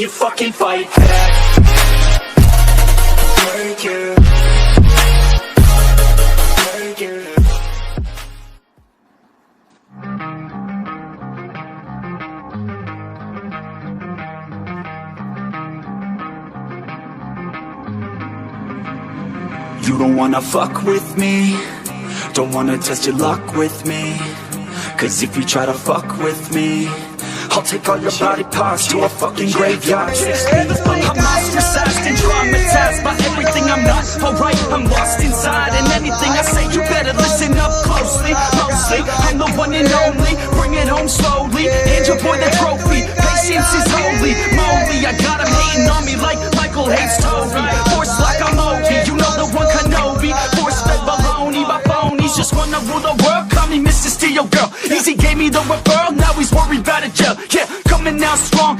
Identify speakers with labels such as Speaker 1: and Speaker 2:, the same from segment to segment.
Speaker 1: you fucking fight back? You don't wanna fuck with me Don't wanna test your luck with me Cause if you try to fuck with me I'll take all your body parts to a fucking graveyard
Speaker 2: I'm ostracized and traumatized by everything I'm not alright. I'm lost inside, and anything I say, you better listen up closely. Mostly, I'm the one and only. Bring it home slowly. Hand your boy the trophy. Patience is holy moly. I got him hating on me like Michael hates Toby.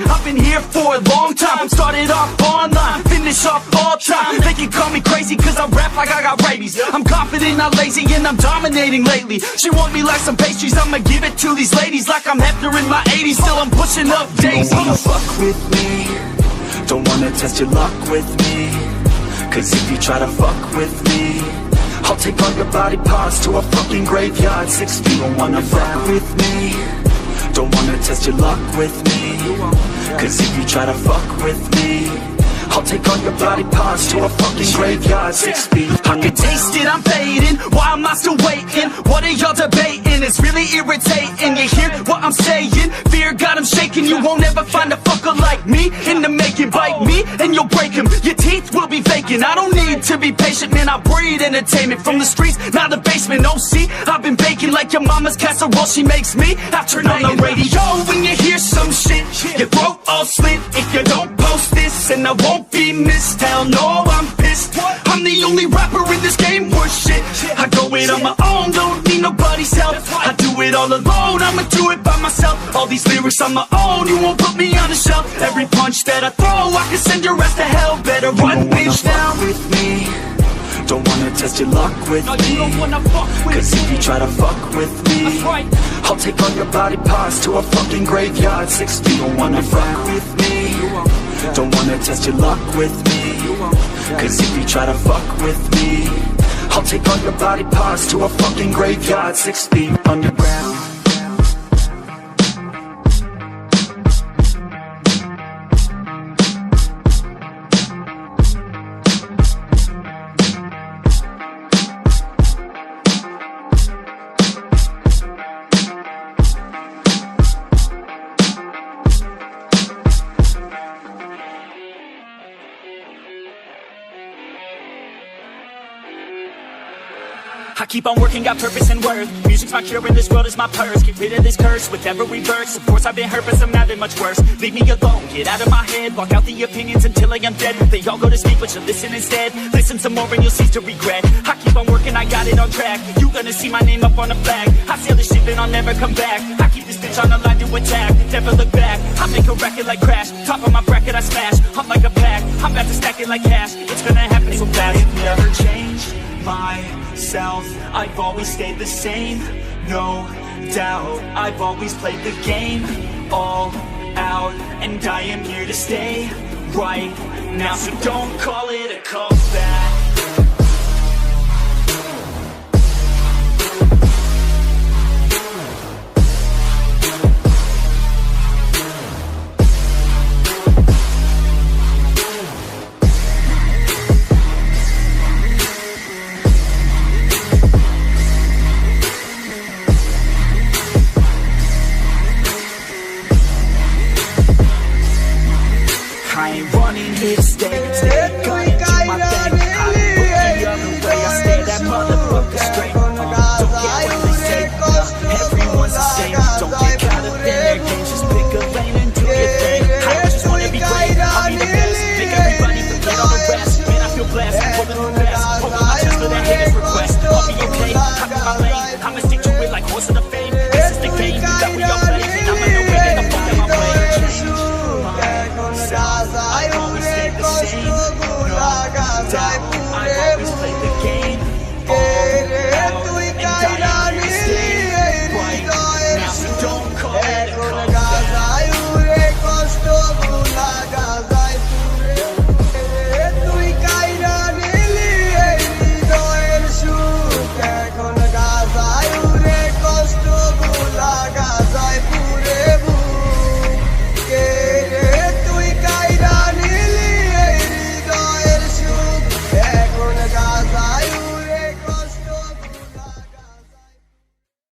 Speaker 2: I've been here for a long time. Started off online, finish off all time. They can call me crazy cause I rap like I got rabies. I'm confident, not lazy, and I'm dominating lately. She want me like some pastries, I'ma give it to these ladies like I'm Hefner in my 80s. Still, I'm pushing up
Speaker 1: Don't wanna fuck with me Don't wanna test your luck with me Cause if you try to fuck with me I'll take all your body parts to a fucking graveyard Six feet Don't wanna fuck with me Don't wanna test your luck with me Cause if you try to fuck with me I'll take all your body parts to a fucking graveyard Six feet
Speaker 2: I can taste it, I'm fading. Why am I still waiting? What are y'all debating? It's really irritating. You hear what I'm saying? Fear got 'em shaking. You won't ever find a fucker like me in the you'll break 'em. Your teeth will be vacant. I don't need to be patient, man. I breed entertainment from the streets, not the basement. Oh, see, I've been baking like your mama's casserole. She makes me. I turn on the radio when you hear some shit. Your throat all slit if you don't post this, and I won't be missed. Hell no, I'm. I'm the only rapper in this game worth shit. I go it on my own, don't need nobody's help. I do it all alone, I'ma do it by myself. All these lyrics on my own, you won't put me on the shelf. Every punch that I throw, I can send your ass to hell. Better run, bitch, now.
Speaker 1: fuck with me Don't wanna test your luck with
Speaker 2: No,
Speaker 1: me
Speaker 2: don't fuck with
Speaker 1: Cause if you try to fuck with me
Speaker 2: right.
Speaker 1: I'll take all your body parts to a fucking graveyard Six feet Don't wanna fuck with me Don't wanna test your luck with me Cause if you try to fuck with me I'll take all your body parts to a fucking graveyard. Six feet underground
Speaker 2: I keep on working, got purpose and worth. Music's my cure, and this world is my purse. Get rid of this curse with every verse. Of course, I've been hurt, but some have it much worse. Leave me alone, get out of my head. Walk out the opinions until I am dead. They all go to sleep, but you listen instead. Listen some more, and you'll cease to regret. I keep on working, I got it on track. You gonna see my name up on a flag. I sail the ship, and I'll never come back. I keep this bitch on the line to attack. Never look back. I make a record like crash. Top of my bracket, I smash. I'm like a pack. I'm about to stack it like cash. It's gonna happen so fast.
Speaker 1: Never changed myself. I've always stayed the same, no doubt. I've always played the game all out And I am here to stay right now. So don't call it a comeback I ain't running here to stay,